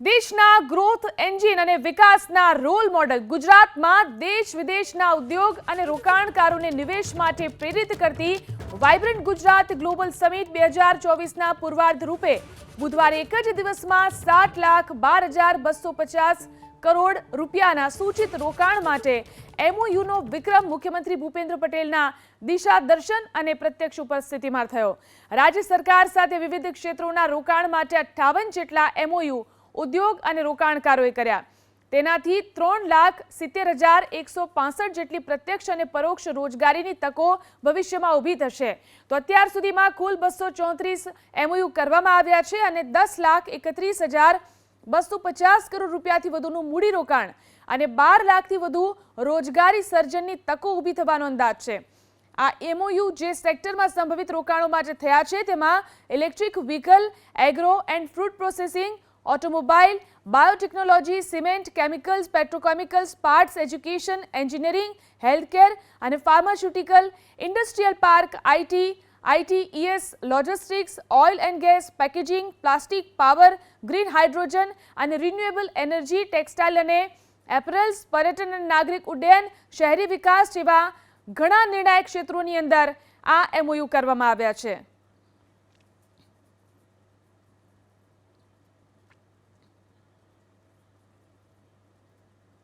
દેશના growth engine અને વિકાસના રોલ મોડલ ગુજરાતમાં દેશ વિદેશના ઉદ્યોગ અને રોકાણકારોને નિવેશ માટે પ્રેરિત કરતી વાઇબ્રન્ટ ગુજરાત ગ્લોબલ સમિટ બે હજાર ચોવીસના પૂર્વાર્ધ રૂપે બુધવારે એક જ દિવસમાં સાત લાખ બાર હજાર બસો પચાસ કરોડ રૂપિયાના સૂચિત રોકાણ માટે એમઓયુનો વિક્રમ મુખ્યમંત્રી ભૂપેન્દ્ર પટેલના દિશા દર્શન અને પ્રત્યક્ષ ઉપસ્થિતિમાં થયો. રાજ્ય સરકાર સાથે વિવિધ ક્ષેત્રોના રોકાણ માટે અઠ્ઠાવન જેટલા એમઓયુ ઉદ્યોગ અને રોકાણકારોએ કર્યા. તેનાથી ત્રણ લાખ સિત્તેર હજાર એકસો પાસઠ જેટલી પ્રત્યક્ષ અને પરોક્ષ રોજગારીની તકો ભવિષ્યમાં ઊભી થશે. તો અત્યાર સુધીમાં કુલ બસો ચોત્રીસ એમઓયુ કરવામાં આવ્યા છે અને દસ લાખ એકત્રીસ હજાર બસો પચાસ કરોડ રૂપિયાથી વધુનું મૂડીરોકાણ અને બાર લાખથી વધુ રોજગારી સર્જનની તકો ઊભી થવાનો અંદાજ છે. આ એમઓયુ જે સેક્ટરમાં સંભવિત રોકાણો માટે થયા છે, તેમાં electric vehicle, agro and fruit processing automobile biotechnology cement chemicals petrochemicals parts education engineering healthcare અને pharmaceutical industrial park IT IT ES logistics oil and gas packaging plastic power green hydrogen અને રિન્યુએબલ એનર્જી ટેક્સટાઇલ અને apparels પર્યટન અને નાગરિક ઉડ્ડયન શહેરી વિકાસ જેવા ઘણા નિર્ણાયક ક્ષેત્રોની અંદર આ એમઓયુ કરવામાં આવ્યા છે.